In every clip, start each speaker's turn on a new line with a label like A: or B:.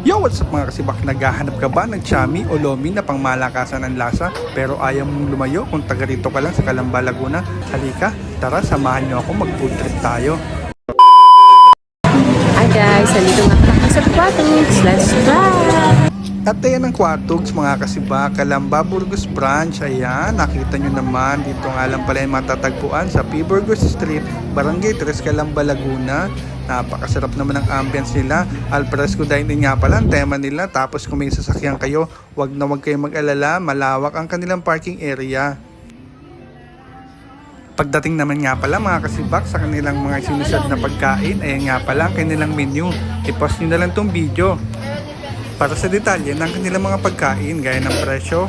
A: Yo, what's up mga kasibak? Naghahanap ka ba ng chami o lomi na pangmalakasan ng lasa pero ayaw mong lumayo kung taga rito ka lang sa Calamba, Laguna? Halika, tara samahan niyo ako mag-food trip tayo.
B: Hi guys, nandito nga kami sa Quatings. Let's try!
A: At ayan ang Quatogs mga kasibak, Calamba, Burgos Branch. Ayan, nakita nyo naman, dito nga lang pala yung matatagpuan sa P. Burgos Street, Barangay 3, Calamba, Laguna. Napakasarap naman ang ambience nila. Alfresco dining nga pala ang tema nila. Tapos kung may sasakyan kayo, wag na wag kayong mag-alala. Malawak ang kanilang parking area. Pagdating naman nga pala mga kasibak sa kanilang mga sinuserve na pagkain, ayan nga pala ang kanilang menu. I-post nyo na lang tong video. Para sa detalye ng kanilang mga pagkain gaya ng presyo,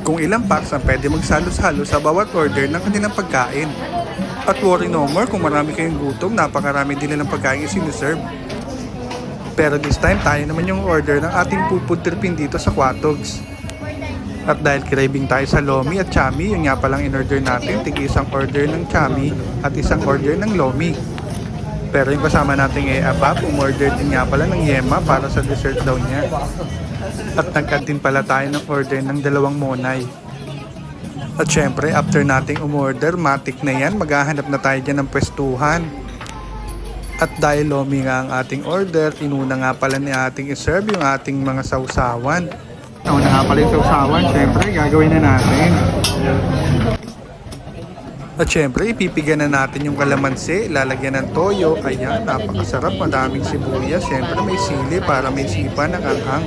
A: kung ilang packs ang pwede magsalo-salo sa bawat order ng kanilang pagkain. At worry no more kung marami kayong gutom, napakarami din nilang pagkain sinuserve. Pero this time tayo naman yung order ng ating food tripin dito sa Quatogs. At dahil craving tayo sa Lomi at Chami, yun nga palang in-order natin, tig isang order ng Chami at isang order ng Lomi. Pero yung kasama nating e abab, umorder din nga pala ng Yema para sa dessert daw niya. At nag-add din pala tayo ng order ng dalawang Monay. At syempre, after nating umorder, matik na yan, maghahanap na tayo dyan ng pwestuhan. At dahil lomi nga ang ating order, inuna nga pala ni ating iserve yung ating mga sausawan. Una nga pala yung sausawan, syempre gagawin na natin. At syempre, ipipigan na natin yung kalamansi, lalagyan ng toyo. Ayan, napakasarap, madaming sibuyas. Syempre, may sili para may sipa ng anghang.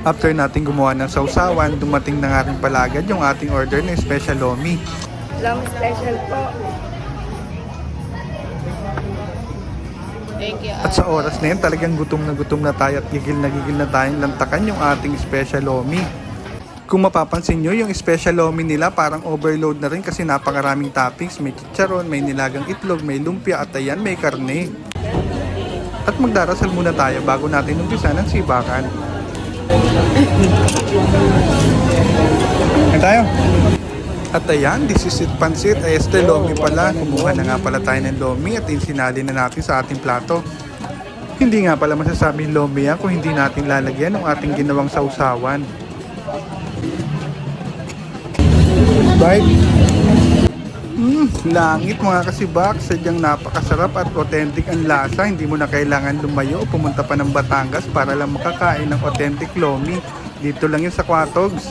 A: After natin gumawa ng sausawan, dumating na nga rin pala agad yung ating order ng special lomi.
C: Long special po.
B: Thank you.
A: At sa oras na yun, talagang gutom na gutom na tayo at gigil na gigil na tayong lantakan yung ating special lomi. Kung mapapansin nyo, yung special lomi nila parang overload na rin kasi napakaraming toppings. May chicharon, may nilagang itlog, may lumpia at ayan, may karne. At magdarasal muna tayo bago natin umpisa ng sibakan. Kain tayo. At ayan, this is it pansit. Este lomi pala. Kumuha na nga pala tayo ng lomi at sinali na natin sa ating plato. Hindi nga pala masasabing lomi yan kung hindi natin lalagyan ng ating ginawang sausawan. Right? Mm, langit mga kasibak, sadyang napakasarap at authentic ang lasa. Hindi mo na kailangan lumayo o pumunta pa ng Batangas para lang makakain ng authentic lomi. Dito lang yun sa Quatogs.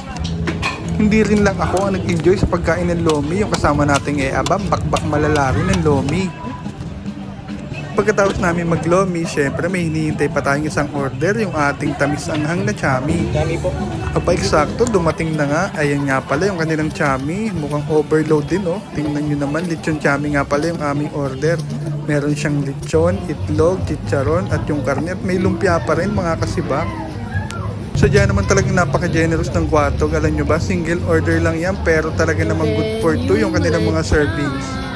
A: Hindi rin lang ako ang nag-enjoy sa pagkain ng lomi. Yung kasama nating e-abab, bakbak malala ng lomi. Pagkatapos namin maglomi, syempre may hinihintay pa tayong isang order, yung ating tamis anghang na chami.
D: Dami po.
A: Aba, eksakto, dumating na nga. Ayan nga pala yung kanilang chami. Mukhang overload din, oh. Tingnan nyo naman, lechon chami nga pala yung aming order. Meron siyang lechon, itlog, chicharon, at yung karne. At may lumpia pa rin, mga kasibak. Sadya naman talagang napaka-generous ng Guatog. Alam nyo ba, single order lang yan, pero talaga namang good for two yung kanilang mga servings.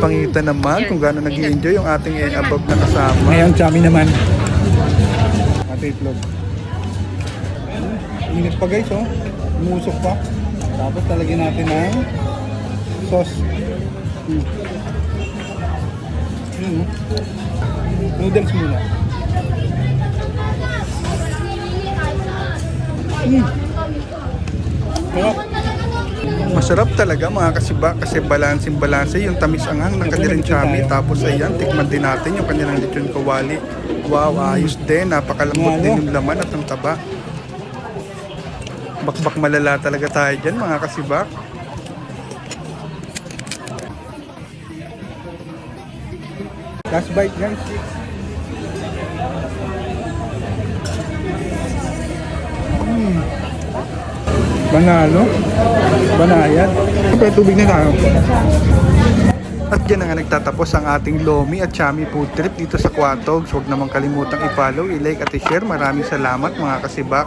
A: Pangita naman kung gaano nag enjoy yung ating eh, above na kasama.
D: Ngayon, chami naman. Ate itlog.
A: Init pa guys, oh. Umusok pa.
D: Tapos talagyan natin ng sauce.
A: Hmm.
D: Mm. Noodles muna.
A: Hmm.
D: Sarap.
A: Masarap talaga mga kasiba kasi balancing balanse yung tamis anghang ng kanilang chami. Tapos ayan, tikman din natin yung kanilang lechon kawali. Wow, ayos din. Napakalambot din yung laman at ang taba. Bakbak malala talaga tayo dyan mga kasibak.
D: Last bite guys.
A: Banalo. Banayad.
D: Siyempre, tubig na tayo.
A: At dyan na nga nagtatapos ang ating Lomi at Chami food trip dito sa Quatogs. Huwag namang kalimutang i-follow, i-like at i-share. Maraming salamat mga kasibak.